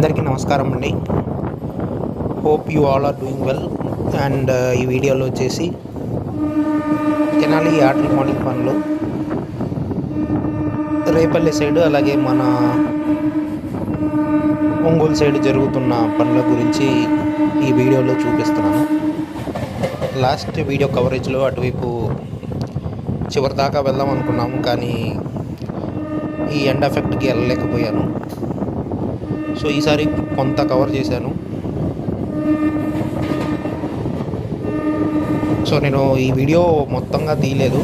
అందరికీ నమస్కారం అండి. Hope you all are doing well and ఈ వీడియోలో వచ్చేసి తెనాలి ఆటల్ మార్నింగ్ పనులు. రేపల్లి సైడ్ అలాగే మన ఒంగోలు సైడ్ జరుగుతున్న పనుల గురించి ఈ వీడియోలో చూపిస్తున్నాను. లాస్ట్ వీడియో కవరేజ్లో అటువైపు చివరి దాకా వెళ్దాం అనుకున్నాము కానీ ఈ ఎండ్ ఎఫెక్ట్కి వెళ్ళలేకపోయాను. సో ఈసారి కొంత కవర్ చేశాను. సో నేను ఈ వీడియో మొత్తంగా తీయలేదు.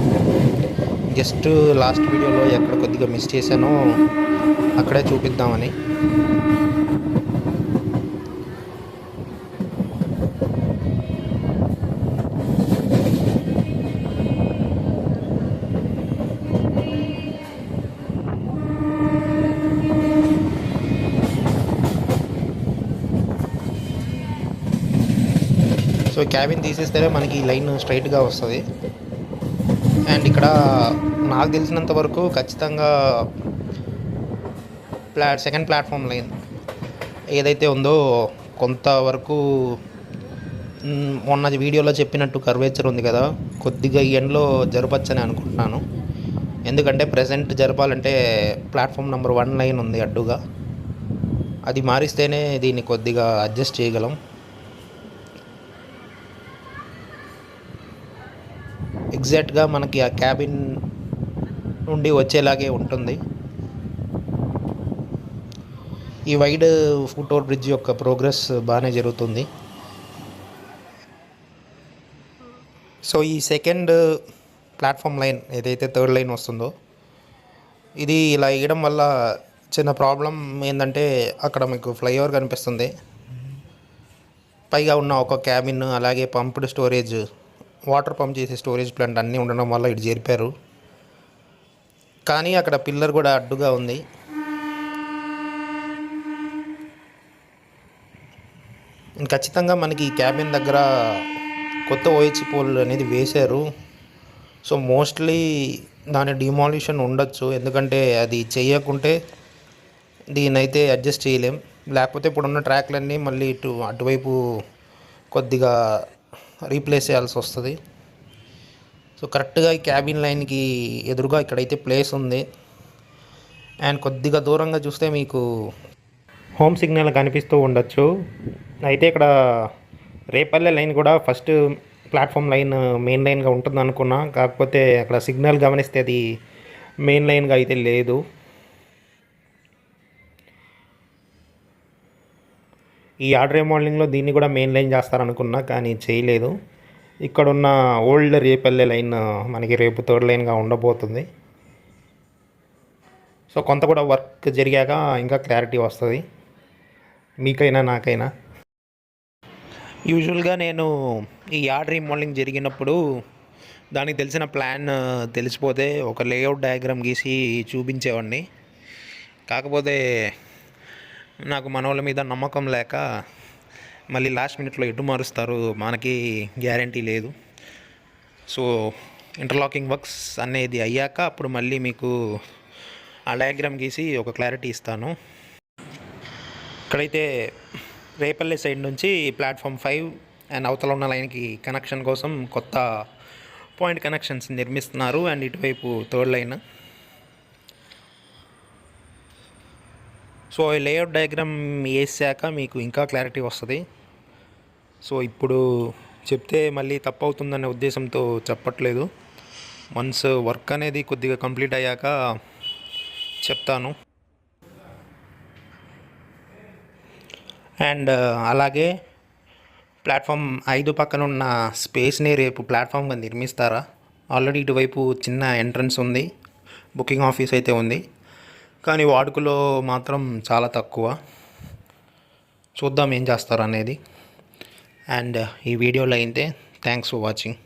జస్ట్ లాస్ట్ వీడియోలో ఎక్కడ కొద్దిగా మిస్ చేశానో అక్కడే చూపిద్దామని. సో క్యాబిన్ తీసేస్తేనే మనకి లైన్ స్ట్రైట్గా వస్తుంది. అండ్ ఇక్కడ నాకు తెలిసినంత వరకు ఖచ్చితంగా ప్లా సెకండ్ ప్లాట్ఫామ్ లైన్ ఏదైతే ఉందో కొంతవరకు మొన్న వీడియోలో చెప్పినట్టు కర్వేచర్ ఉంది కదా కొద్దిగా ఈ ఎండ్లో జరపచ్చని అనుకుంటున్నాను. ఎందుకంటే ప్రజెంట్ జరపాలంటే ప్లాట్ఫామ్ నెంబర్ వన్ లైన్ ఉంది అడ్డుగా. అది మారిస్తేనే దీన్ని కొద్దిగా అడ్జస్ట్ చేయగలం. ఎగ్జాక్ట్గా మనకి ఆ క్యాబిన్ నుండి వచ్చేలాగే ఉంటుంది. ఈ వైడ్ ఫుట్ ఓవర్ బ్రిడ్జ్ యొక్క ప్రోగ్రెస్ బాగానే జరుగుతుంది. సో ఈ సెకండ్ ప్లాట్ఫామ్ లైన్ ఏదైతే థర్డ్ లైన్ వస్తుందో ఇది ఇలా వేయడం వల్ల చిన్న ప్రాబ్లం ఏంటంటే అక్కడ మీకు ఫ్లైఓవర్ కనిపిస్తుంది. పైగా ఉన్న ఒక క్యాబిన్ అలాగే పంప్డ్ స్టోరేజ్ వాటర్ పంప్ చేసే స్టోరేజ్ ప్లాంట్ అన్నీ ఉండడం వల్ల ఇటు చేరిపారు కానీ అక్కడ పిల్లర్ కూడా అడ్డుగా ఉంది. ఖచ్చితంగా మనకి క్యాబిన్ దగ్గర కొత్త ఓహెచ్ పోల్ అనేది వేశారు. సో మోస్ట్లీ దాని డిమాలిషన్ ఉండొచ్చు. ఎందుకంటే అది చేయకుంటే దీనైతే అడ్జస్ట్ చేయలేం. లేకపోతే ఇప్పుడున్న ట్రాక్లన్నీ మళ్ళీ ఇటు అటువైపు కొద్దిగా రీప్లేస్ చేయాల్సి వస్తుంది. సో కరెక్ట్గా ఈ క్యాబిన్ లైన్కి ఎదురుగా ఇక్కడైతే ప్లేస్ ఉంది. అండ్ కొద్దిగా దూరంగా చూస్తే మీకు హోమ్ సిగ్నల్ కనిపిస్తూ ఉండొచ్చు. అయితే ఇక్కడ రేపల్లె లైన్ కూడా ఫస్ట్ ప్లాట్ఫామ్ లైన్ మెయిన్ లైన్గా ఉంటుంది అనుకున్నా కాకపోతే అక్కడ సిగ్నల్ గమనిస్తే అది మెయిన్ లైన్గా అయితే లేదు. ఈ ఆర్డర్ మోడలింగ్లో దీన్ని కూడా మెయిన్ లైన్ చేస్తారనుకున్నా కానీ చేయలేదు. ఇక్కడ ఉన్న ఓల్డ్ రేపల్లె లైన్ మనకి రేపు థర్డ్ లైన్గా ఉండబోతుంది. సో కొంత కూడా వర్క్ జరిగాక ఇంకా క్లారిటీ వస్తుంది. మీకైనా నాకైనా? యూజువల్గా నేను ఈ యార్డ్ రీమోడలింగ్ జరిగినప్పుడు దానికి తెలిసిన ప్లాన్ తెలిసిపోతే ఒక లేఅవుట్ డయాగ్రామ్ గీసి చూపించేవాడిని. కాకపోతే నాకు మనోళ్ళ మీద నమ్మకం లేక మళ్ళీ లాస్ట్ మినిట్లో ఎటు మారుస్తారు మనకి గ్యారంటీ లేదు. సో ఇంటర్లాకింగ్ వర్క్స్ అనేది అయ్యాక అప్పుడు మళ్ళీ మీకు ఆ డయాగ్రామ్ గీసి ఒక క్లారిటీ ఇస్తాను. ఇక్కడైతే రేపల్లె సైడ్ నుంచి ప్లాట్ఫామ్ ఫైవ్ అండ్ అవతల ఉన్న లైన్కి కనెక్షన్ కోసం కొత్త పాయింట్ కనెక్షన్స్ నిర్మిస్తున్నారు అండ్ ఇటువైపు థర్డ్ లైన్ సో ఈ లేఅవుట్ డయాగ్రామ్ వేసాక మీకు ఇంకా క్లారిటీ వస్తుంది. సో ఇప్పుడు చెప్తే మళ్ళీ తప్పు అవుతుందనే ఉద్దేశంతో చెప్పట్లేదు. వన్స్ వర్క్ అనేది కొద్దిగా కంప్లీట్ అయ్యాక చెప్తాను. అండ్ అలాగే ప్లాట్ఫామ్ ఐదు పక్కన ఉన్న స్పేస్ని రేపు ప్లాట్ఫామ్గా నిర్మిస్తారా? ఆల్రెడీ ఇటువైపు చిన్న ఎంట్రన్స్ ఉంది. బుకింగ్ ఆఫీస్ అయితే ఉంది. కానీ వాడుకలో మాత్రం చాలా తక్కువ. చూద్దాం ఏం చేస్తారు అనేది అండ్ ఈ వీడియోలో అయితే థ్యాంక్స్ ఫర్ వాచింగ్.